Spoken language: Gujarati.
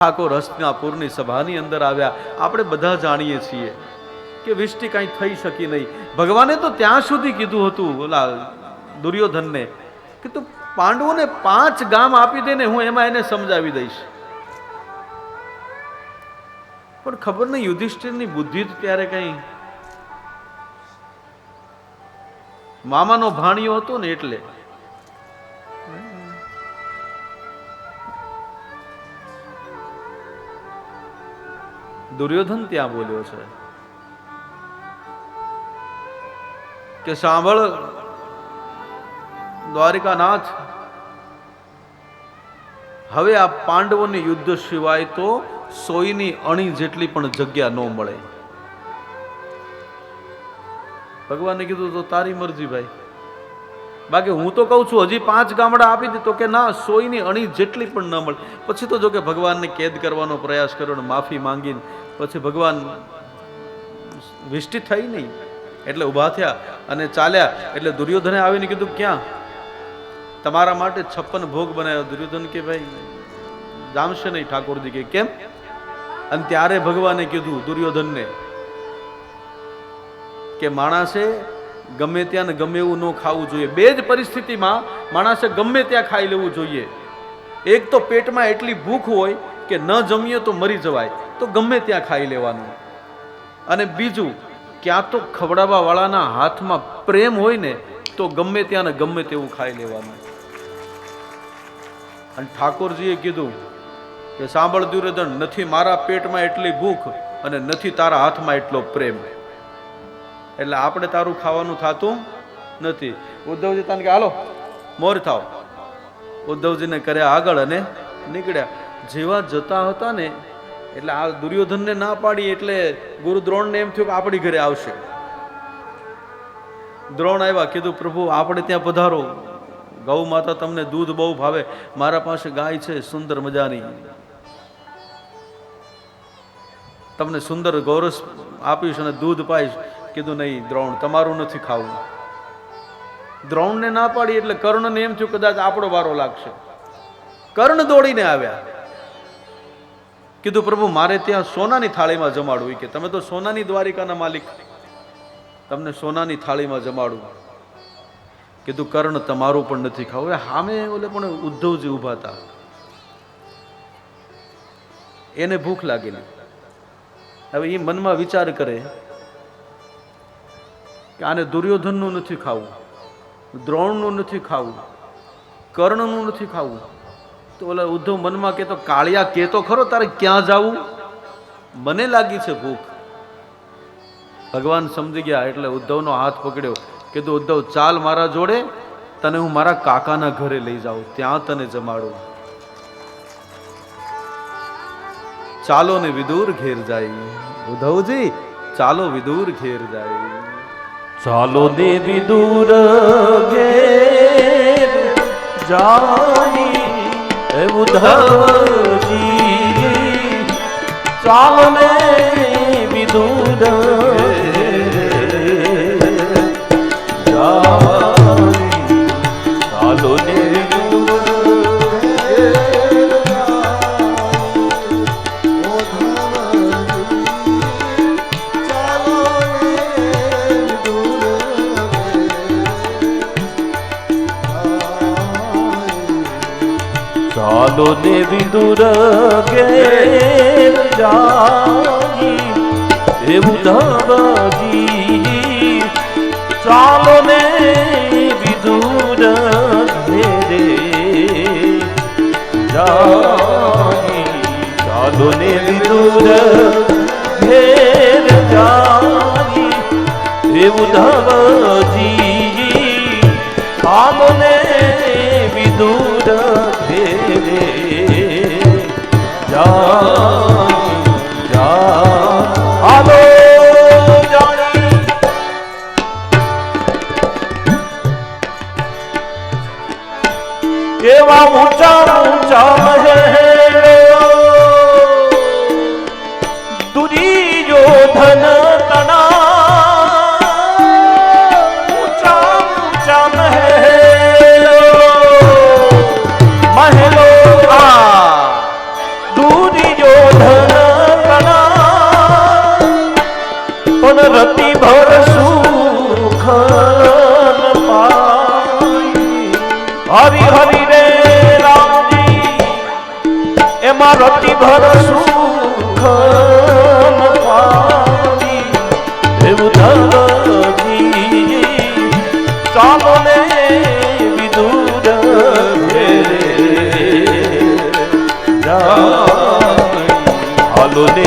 ઠાકોર હસ્તિનાપુરની સભાની અંદર આવ્યા. આપણે બધા જાણીએ છીએ કે વિષ્ટિ કાંઈ થઈ શકી નહીં. ભગવાને તો ત્યાં સુધી કીધું હતું, ઓલા દુર્યોધનને, કે તું પાંડવોને પાંચ ગામ આપી દે ને હું એમાં એને સમજાવી દઈશ. પણ ખબર નહીં, યુધિષ્ઠિરની બુદ્ધિ જ ત્યારે કઈ મામાનો ભાણિયો હતો ને એટલે. દુર્યોધન ત્યાં બોલ્યો છે કે સાંભળ, દ્વારિકાનાથ, હવે આ પાંડવોની યુદ્ધ સિવાય તો સોયની અણી જેટલી પણ જગ્યા ન મળે. ભગવાને કીધું, તો તારી મરજી ભાઈ. બાકી હું તો કહું છું, હજી પાંચ ગામડા આપી દે તો કે ના, સોયની અણી જેટલી પણ ન મળે. પછી તો જો કે ભગવાનને કેદ કરવાનો પ્રયાસ કર્યો ને માફી માંગીને, પછી ભગવાન વિષ્ટિ થઈ નહીં. એટલે ઊભા થયા અને ચાલ્યા. એટલે દુર્યોધને આવીને કીધું, ક્યાં? તમારા માટે છપ્પન ભોગ બનાવ્યો. દુર્યોધન કે, ભાઈ, જામશે નહીં. ઠાકોરજી કે, કેમ? અને ત્યારે ભગવાને કીધું દુર્યોધનને કે, માણસે ગમે ત્યાં ને ગમે એવું ન ખાવું જોઈએ. બે જ પરિસ્થિતિમાં માણસે ગમે ત્યાં ખાઈ લેવું જોઈએ. એક તો પેટમાં એટલી ભૂખ હોય કે ન જમીએ તો મરી જવાય. તો ગમે ત્યાં ખાઈ લેવાનું. અને બીજું, ક્યાં તો ખવડાવવાવાળાના હાથમાં પ્રેમ હોય ને, તો ગમે ત્યાં ને ગમે તેવું ખાઈ લેવાનું. અને ઠાકોરજીએ કીધું કે સાંભળ દુર્યોધન, નથી મારા પેટમાં એટલી ભૂખ અને નથી તારા હાથમાં એટલો પ્રેમ. એટલે આપણે તારું ખાવાનું થતું નથી. ઉદ્ધવજી તને કે હાલો, મોર થાવ. ઉદ્ધવજીને કર્યા આગળ અને નીકળ્યા. જેવા જતા હતા ને, એટલે આ દુર્યોધનને ના પાડી એટલે ગુરુ દ્રોણને એમ થયું કે આપણી ઘરે આવશે. દ્રોણ આવ્યા, કીધું, પ્રભુ, આપણે ત્યાં પધારો. ગૌ માતા તમને દૂધ બહુ ભાવે. મારા પાસે ગાય છે, સુંદર મજાની. તમને સુંદર ગૌરસ આપીશ અને દૂધ પાઈશ. કીધું, નહીં, દ્રોણ, તમારું નથી ખાવું. દ્રોણને ના પાડી એટલે કર્ણને એમ થયું કદાચ આપણો વારો લાગશે. કર્ણ દોડીને આવ્યા. કીધું, પ્રભુ, મારે ત્યાં સોનાની થાળીમાં જમાડવું. કે, તમે તો સોનાની દ્વારિકાના માલિક. તમને સોનાની થાળીમાં જમાડું. કીધું, કર્ણ, તમારું પણ નથી ખાવું. હામે ઓલે પણ ઉદ્ધવજી ઊભા હતા. એને ભૂખ લાગેલી. હવે એ મનમાં વિચાર કરે કે આને દુર્યોધનનું નથી ખાવું, દ્રોણનું નથી ખાવું, કર્ણનું નથી ખાવું. તો ઓલા ઉદ્ધવ મનમાં કહેતો કાળિયા કહેતો ખરો, તારે ક્યાં જાવું? મને લાગી છે ભૂખ. ભગવાન સમજી ગયા, એટલે ઉદ્ધવનો હાથ પકડ્યો કીધું ઉદ્ધવ, ચાલ મારા જોડે, તને હું મારા કાકાના ઘરે લઈ જાઉં, ત્યાં તને જમાડું. ચાલો ને વિદુર ઘેર જાય. ઉદ્ધવજી, ચાલો વિદુર ઘેર જાય. ચાલો દેવી દૂર ઘેર જાની હે ઉદ્ધવજી. ચાલો ને વિદૂર જાની ચાલો ને ચાલો દેવી ઘેર જાની હે ઉદ્ધવજી, ચાલો ને વિદુર ઘેરે. જાની ચાલો ને વિદુર ઘેર જાની એવું ઉદ્ધવજી, ચાલો ને જાની હરી હરી રે રામજી, એમાં રટી ભર સુખ એવું ધરજી, ચાલો ને વિદુર હાલો ને